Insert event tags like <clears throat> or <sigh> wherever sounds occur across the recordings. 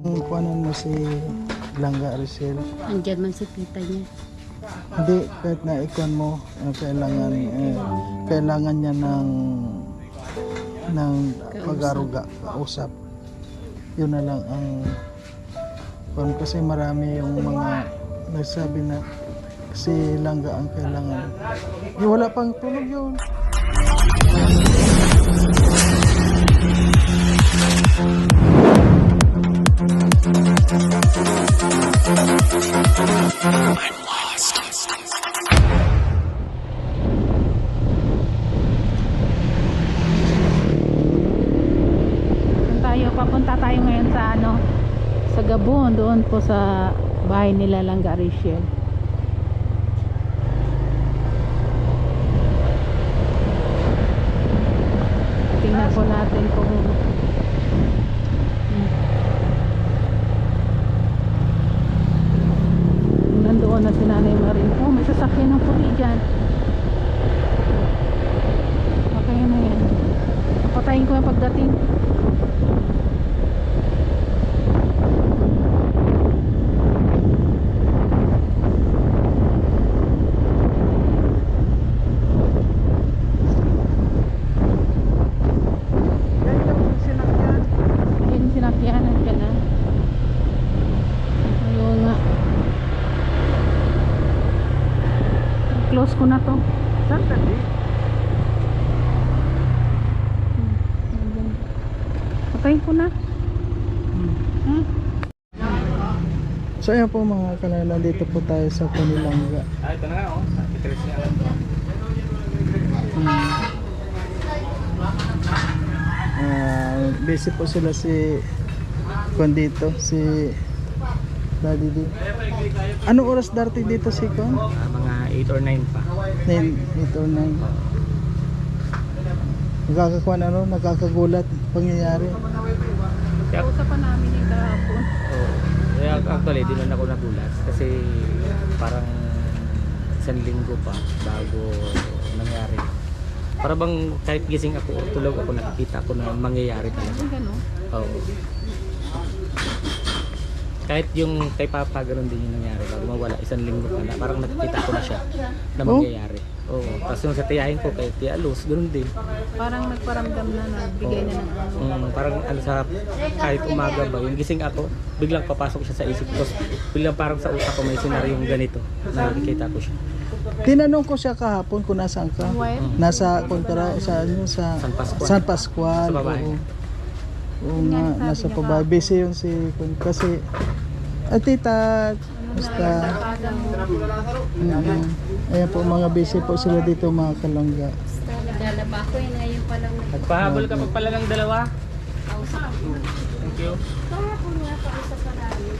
Kung kuhanan mo si Langga Rizal, Andyan man si tita niya. hindi kahit na ikon mo eh, kailangan eh, kailangan niya ng ng pag-aruga, kausap. Yun na lang ang kung kasi marami yung mga nagsabi na si Langga ang kailangan. Eh, wala pang tulog yun. Tayo? Papunta tayo ngayon sa ano? Sa Gabon, doon po sa bahay nila Langga Rachel. Tingnan po natin kung Hmm. Kung nandoon na si Nanay Marin. Oh, may sasakyan ng puti dyan. Okay na yan. Patayin ko yung pagdating. Yan yung sinakyan. Yun sinakyanan ka na. Ayun nga. Close ko na to. Saan tadi? Hmm, ayun. Patayin ko na. Hmm? So ayan po mga kanala, dito po tayo sa Panilangga. Ah, ito na nga, oh. Itris niya. Ah, busy po sila si Kon dito, si Daddy D. Anong oras darating dito si Kon? Ah, mga 8 or 9 pa. 9, 8 or 9. Nakakakuha na no, nakakagulat pangyayari. Kaya, Usapan namin yung kahapon. oh, kaya actually, di na ako nagulat. Kasi parang isang linggo pa bago nangyari. Para bang kahit gising ako, tulog ako, nakikita ko na mangyayari talaga. Gano'n. Oo. Kahit yung kay Papa, ganun din yung nangyari. Bago mawala, isang linggo pa na. Parang nakikita ko na siya na Oh? mangyayari. Oo. Tapos yung sa tiyahin ko, kay Tia Luz, ganun din. Parang nagparamdam na nagbigay na ng ano. Mm, parang ano sa kahit umaga ba, yung gising ako, biglang papasok siya sa isip ko. Biglang parang sa utak ko may senaryong ganito. Nakikita ko siya. Tinanong ko siya kahapon kung nasaan ka. Where? Nasa kontra sa ano sa San Pascual. San Pascual. Sa babae. oo. Oo nga, nasa babae. Busy yun si kasi at tita basta mm, ayan po mga busy po sila dito mga kalangga. Naglalaba ako yun ngayon pa lang. Nagpahabol ka pa pala ng dalawa. Thank you. Kahapon nga kausap pa namin.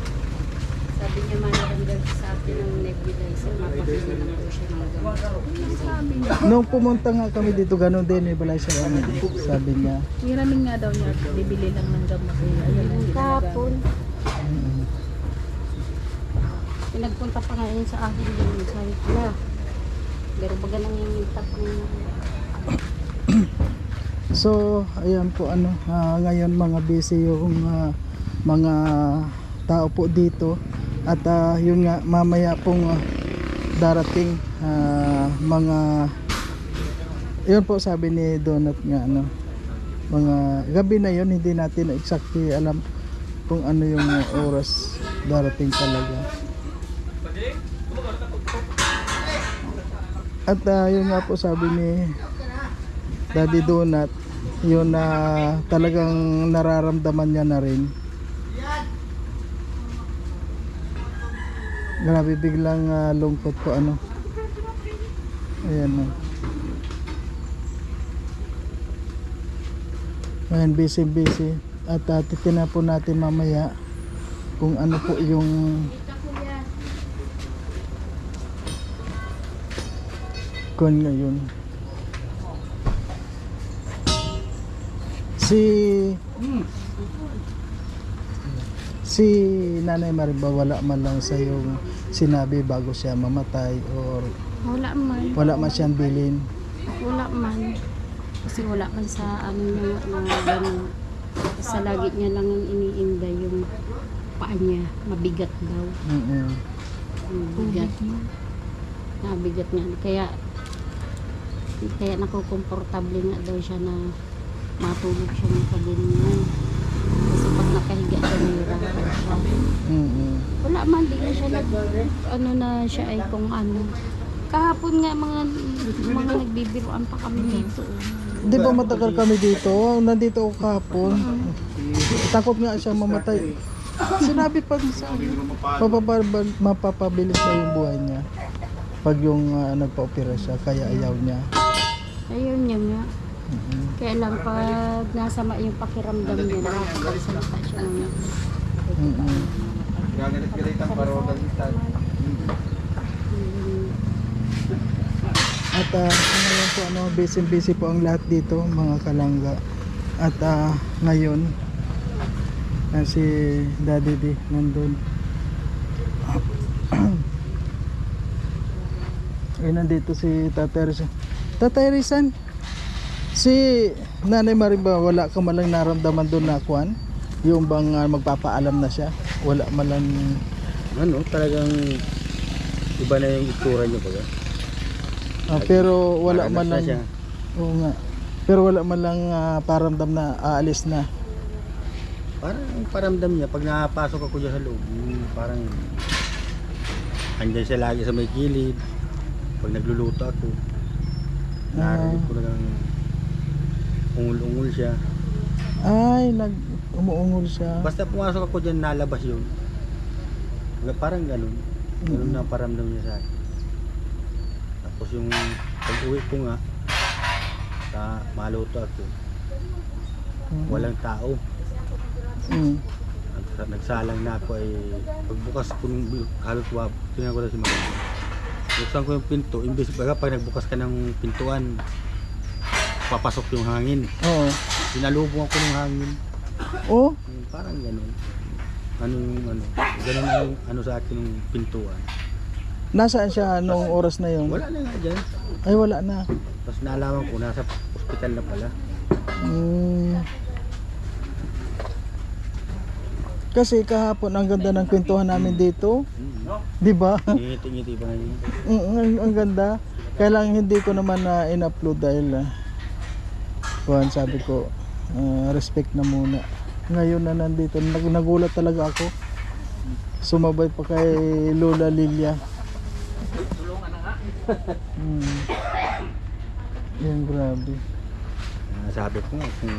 Sabi niya manaramdam sa atin ng nebulizer. Mapakita na po siya ng gamot. <coughs> Nung pumunta nga kami dito, ganun din, balay siya ano, sabi niya. Hiramin nga daw niya. Bibili lang ng gamot. Eh, ayun Kahapon, Mm. Pinagpunta pa ngayon sa akin yung sabi ko na. Pero baga nang yung ng <clears throat> So, ayan po ano, ah, ngayon mga busy yung ah, mga tao po dito. At ah, yun nga mamaya pong ah, darating ah, mga yun po sabi ni Donut nga ano mga gabi na yun hindi natin exactly alam kung ano yung oras darating talaga at ah, yun nga po sabi ni Daddy Donut yun na talagang nararamdaman niya na rin. Grabe biglang ah, lungkot po ano. Ayan o ayan busy busy. At uh, titina po natin mamaya kung ano po yung kung ngayon si si Nanay Marimba wala man lang sa yung sinabi bago siya mamatay or Wala man. wala man siyang bilin Wala man. Kasi wala man sa ano na, na gano'n. Sa lagi niya lang ang iniinda yung paa niya. Mabigat daw. Mm-mm. Mabigat. Nabigat niya. Kaya kaya nakukomportable nga daw siya na matulog siya ng kaganyan. Kasi pag nakahiga siya, nahihirapan siya. Mm-mm. Wala man, di na siya nag, ano na siya ay kung ano. Kahapon nga mga mga nagbibiruan pa kami dito. Di ba matagal kami dito? Nandito ako kahapon. Takot nga siya mamatay. Sinabi pa sa akin, mapapabilis na yung buhay niya. Pag yung ah, nagpa-opera siya, kaya ayaw niya. Ayun niya nga. Kaya lang pag nasama yung pakiramdam niya, nakakapagsalita siya ng Mm-mm. Mm, At ah, ngayon po ano, busy busy po ang lahat dito, mga kalangga. At ah, ngayon, ah, si Daddy D nandun. <clears throat> Ay, nandito si Tatay Rizan. Tatay Rizan, si Nanay Marimba, wala ka malang naramdaman doon na kwan? Yung bang ah, magpapaalam na siya? Wala malang... ano, talagang iba na yung itsura niya baga. ah, pero wala Paranas man na lang... siya. Oo nga. Pero wala man lang ah, paramdam na aalis na. Parang ang paramdam niya pag nakapasok ako dyan sa loob, yung parang andyan siya lagi sa may gilid. Pag nagluluto ako, narinig ko na ungul-ungul siya. Ay, nag umuungol siya. Basta pumasok ako dyan, nalabas yun. Parang ganun. Ganun na paramdam niya sa akin. Tapos yung pag uwi ko nga, sa maluto ako, Mm. walang tao. Mm. Nag- nagsalang na ako ay pagbukas ko ng wab, tingnan ko na si Mama. Buksan ko yung pinto, imbes baga pag nagbukas ka ng pintuan, papasok yung hangin. Oo. Sinalubong ako ng hangin. Oh, Yung Parang ganun. Ano yung ano, ganun yung ano sa akin yung pintuan. nasaan siya nung oras na yun? Wala na nga dyan. Ay, wala na. Tapos naalaman ko, nasa ospital na pala. Mm. Kasi kahapon ang ganda ng kwentuhan namin dito. 'di ba? Ngiti-ngiti pa nga yun. Mm, ang, ang ganda. Kaya lang hindi ko naman na in-upload dahil uh, kuhan sabi ko ah, respect na muna. Ngayon na nandito, nag nagulat talaga ako. Sumabay pa kay Lola Lilia. mm. Yan grabe. Ah, sabi ko nga, kung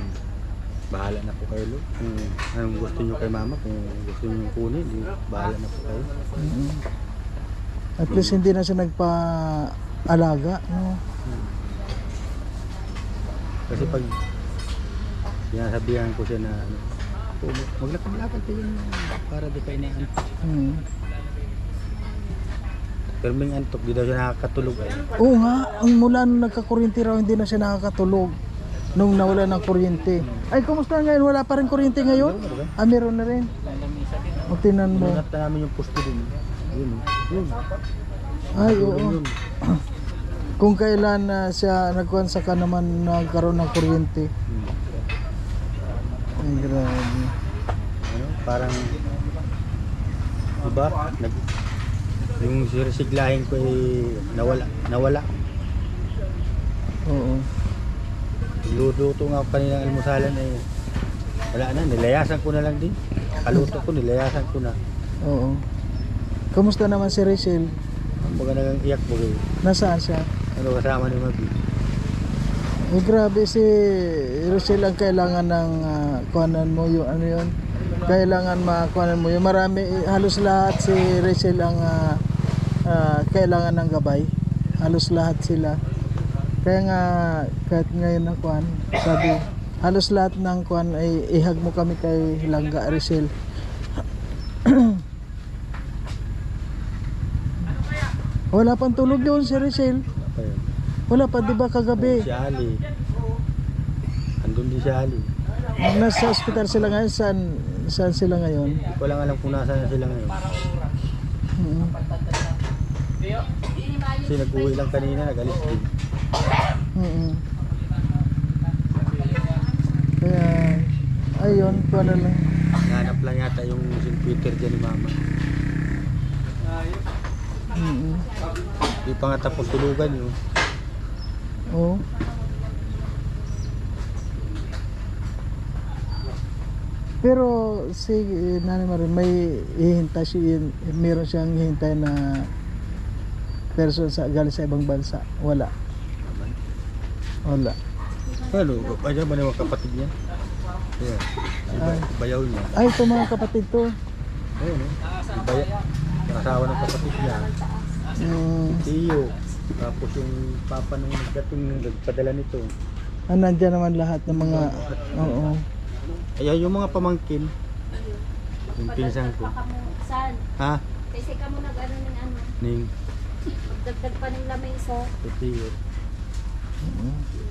bahala na po kayo, Lord. Kung anong gusto nyo kay mama, kung gusto nyo kunin, di, bahala na po kayo. Mm. At least hindi na siya nagpa-alaga, no? Kasi pag sinasabihan ko siya na ano, "Oh, maglakad-lakad kayo na para di kayo naantok. Mm. Pero may antok, di daw siya nakakatulog ay. Oo nga, ang mula nung nagka-kuryente raw hindi na siya nakakatulog nung nawala ng kuryente. Ay, kumusta ngayon? Wala pa rin kuryente ngayon? Ah, meron na rin. O, tinan mo. Ingat na namin yung poste din. Yun, oh. yun. Ay, oo. <clears throat> Kung kailan na siya nagkuhan sa ka naman nagkaroon ng kuryente. Hmm. Ay, grabe. Ano, parang diba? Nag, yung sirsiglahin ko ay nawala, nawala. Oo. Luto nga ako kanina almusalan ay wala na, nilayasan ko na lang din. Kaluto ko, nilayasan ko na. Oo. Kamusta naman si Rachel? Ang baga nagang iyak mo kayo. Nasaan siya? Ano kasama ni Mabi? Eh, grabe si Rachel ang kailangan ng uh, kuhanan mo yung ano yun. Kailangan makuhanan mo yung marami eh, halos lahat si Rachel ang ah, ah, kailangan ng gabay. Halos lahat sila. Kaya nga kahit ngayon na kuhan, sabi halos lahat ng kuhan ay ihag mo kami kay Langga Rachel. <clears throat> Wala pang tulog yun si yun? Wala pa, di ba kagabi? Si Ali. Andun din si Ali. Nasa ospital sila ngayon, saan, saan sila ngayon? Hindi ko lang alam kung nasaan na sila ngayon. Mm. Kasi nag-uwi lang kanina, nag-alis din. Mm. Kaya, Ayun, na lang. Hanap lang yata yung St. Peter dyan ni Mama. Mm Di pa nga tapos tulugan yun. Oo. Pero si eh, Nanay Marie, may hihintay siya, meron siyang hihintay na person sa galing sa ibang bansa. Wala. Wala. Ano, ayan ba naman kapatid niya? Ayan. Ay. Bayaw niya. Ay, ito mga kapatid to. Ayun eh. Si Bayaw. Yung asawa ng kapatid niya. Mm, Tiyo. Tapos yung papa nung nagdating nung nagpadala nito. ah, nandyan naman lahat ng mga, oo. Ayan yung mga pamangkin. Yung pinsan ko. Ha? Kasi ka mo nag-ano ng ano, Ning magdagdag pa ng lamesa. Tiyo.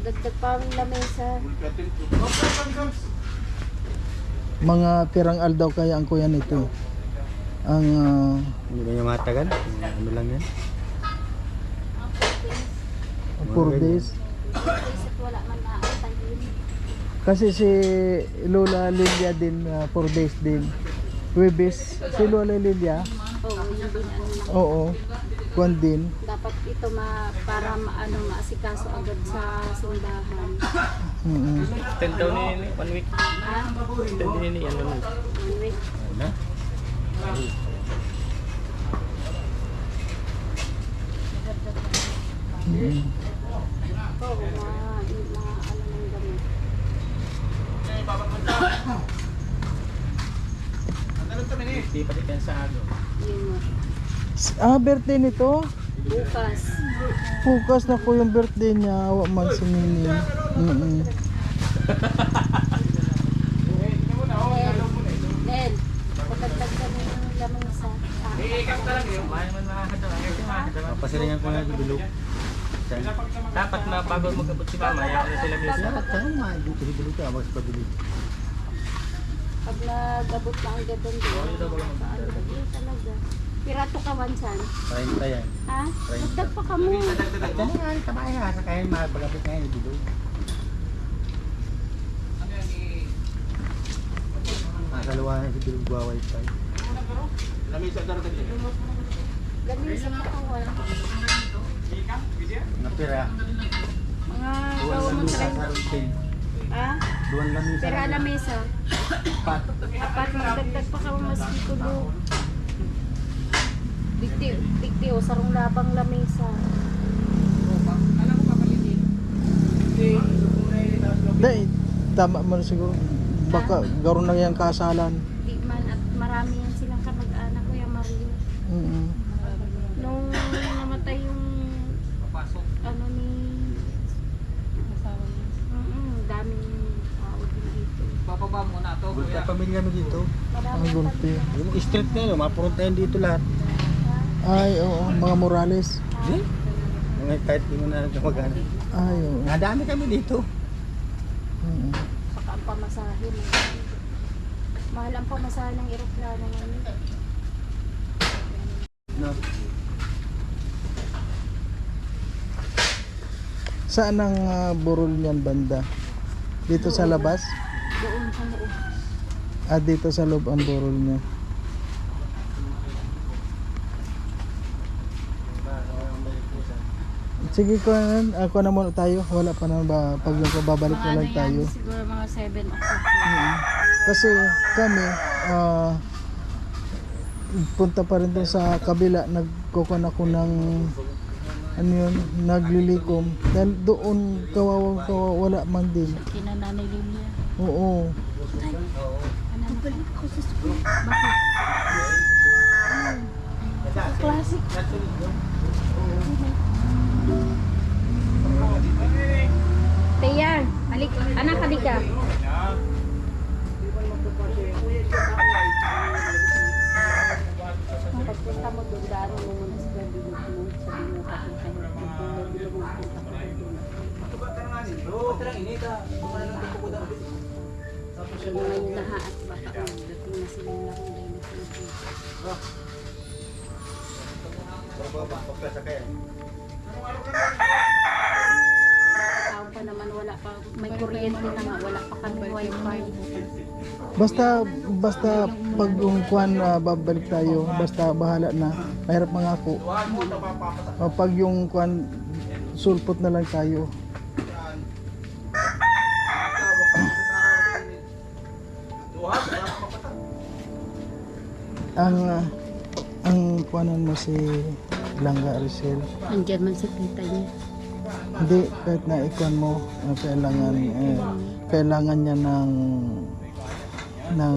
Dagdag pa ng lamesa. Mga pirang aldaw kaya ang kuya nito. Ang ah, Hindi ba niya matagal? Yung Ano lang yan? Mga 4 ganyan. days. Wala man. Kasi si Lola Lilia din 4 days din. Webes, si Lola Lilia, Oo, oo, kwan din. Dapat ito ma, para maano maasikaso agad sa sundahan. Mm Ten daw ni ni one week. Ten din ni ano nun. One week. Ayun na. Mm. Oo, mga, mga ano ng gamit. Hindi pa depensa ano. Yun mo. Ah, birthday nito? Bukas. Bukas na po yung birthday niya, awa man si Nini. Mm na. Ah, Papasiringan ko nga yung bilog. Dapat na bago magabot si mama, yan na sila music. Dapat ka nga. Si bilog ka. Mas pa bilog. Pag nagabot na ang gadon doon, yun talaga? Pirato ka wansan. 30 yan. Ha? Dagdag pa ka mo. Dyan nga. Sabay nga. Sa kain mapagapit nga yung bilog. Nasa luwa na si bilog buwa wifi. Lamesa pa ka wala. Napira. Mga gawa mo pin. Ha? Duwan lang yung Pera lamesa. Pat. Apat magdagdag pa ka mo mas kulo. Bigti, bigti o sarong labang lamesa. Dahil, tama mo na siguro. Baka garo na yung kasalan. Di man at marami yan silang kamag-anak ko yung Mario. Mm Nung namatay yung ano ni Mm, daming tao din dito. Gulta pamilya mo dito. Ang ang gulpi. street na yun. Mapurot dito lahat. Ay, oo, mga Morales. Eh? Mga kahit hindi mo na kamagana. Ay, oo. Nadami kami dito. Mm Saka ang pamasahe. mahal. Mahal ang pamasahe ng eroplano ngayon. No. Saan ang ah, burol niyan banda? Dito sa labas? Doon sa loob. Ah, dito sa loob ang burol niya. Sige ko na, ako na muna tayo. Wala pa na ba, pag babalik na lang tayo. ano siguro mga 7 o'clock. Mm. Kasi kami, ah, punta pa rin doon sa kabila, nagkukon ako ng ano yun, naglilikom. Dahil doon kawawang kawawa, wala man din. Kina Nanay Lilia. Oo. Nabalik ako sa school. Bakit? Classic. Teya, alik, anak halik ka. Pagpunta mo doon, daan mo muna sa bilog mo, sabi mo papunta mo. Bilog mo, punta ka doon. Yung mga yung lahat, baka magdating na silang lahulay na sila. Tao pa naman wala pa, may kuryente na wala pa kami wifi. Basta basta pag yung kwan ah, babalik tayo, basta bahala na. Mahirap mangako. Ah, pag yung kwan sulpot na lang tayo. ang ah, ang kuanan mo si Langga Rizal. Andiyan man si tita niya. Hindi, kahit na ikuan mo, ah, kailangan, eh, kailangan niya ng ng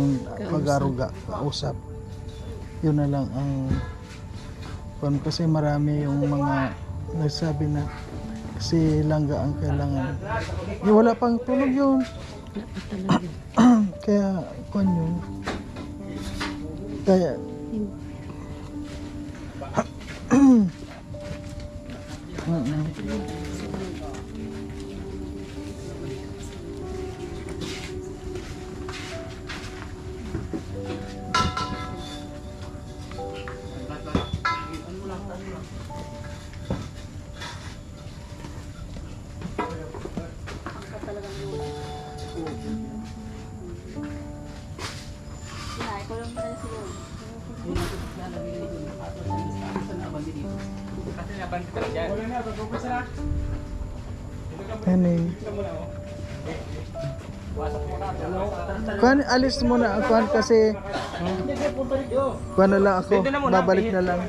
pag-aruga, kausap. Yun na lang ang kuan kasi marami yung mga nagsabi na kasi langga ang kailangan. Yung wala pang tulog yun. <clears throat> うん。Wala pa talaga. Kaya kuan yun. Kaya Mm-mm. Kani. Kuan alis muna kuan kasi kuan na lang ako babalik na lang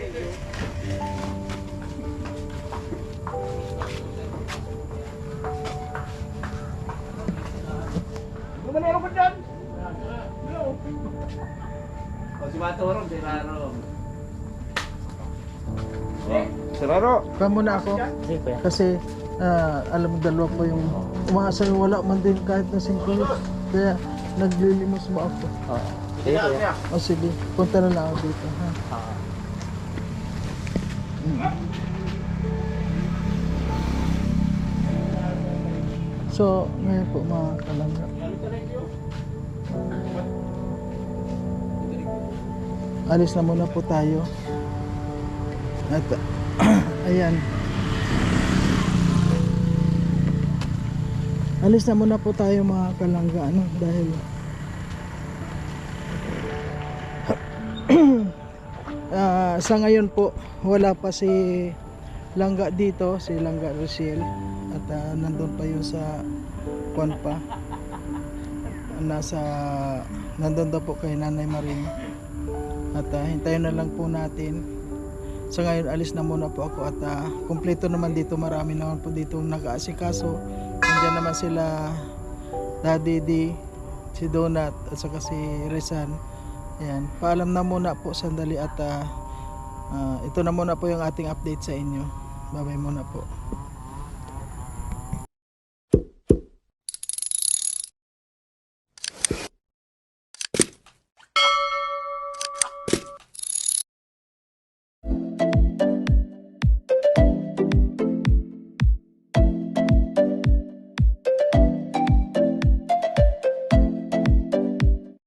kuan muna ako Sige kuya. kasi ah, alam mo dalawa po yung umaasa wala man din kahit na 5 kaya naglilimos mo ako Oo. Sige kuya. o sige punta na lang ako dito ha Oo. So, ngayon po mga kalangga. Alis na muna po tayo. At, <clears throat> ayan. Alis na muna po tayo mga kalangga. Ano, dahil <clears throat> Ah, sa ngayon po, wala pa si Langga dito, si Langga Rociel at ah, nandun pa yun sa kwan pa nasa nandun daw po kay Nanay Maring at ah, hintayin na lang po natin sa ngayon alis na muna po ako at ah, kumpleto naman dito. Marami naman po dito nakaasikaso nandiyan naman sila Daddy D si Donat at saka si Rizan ayan. Paalam na muna po sandali at ah, ah, ito na muna po yung ating update sa inyo. Bye bye muna po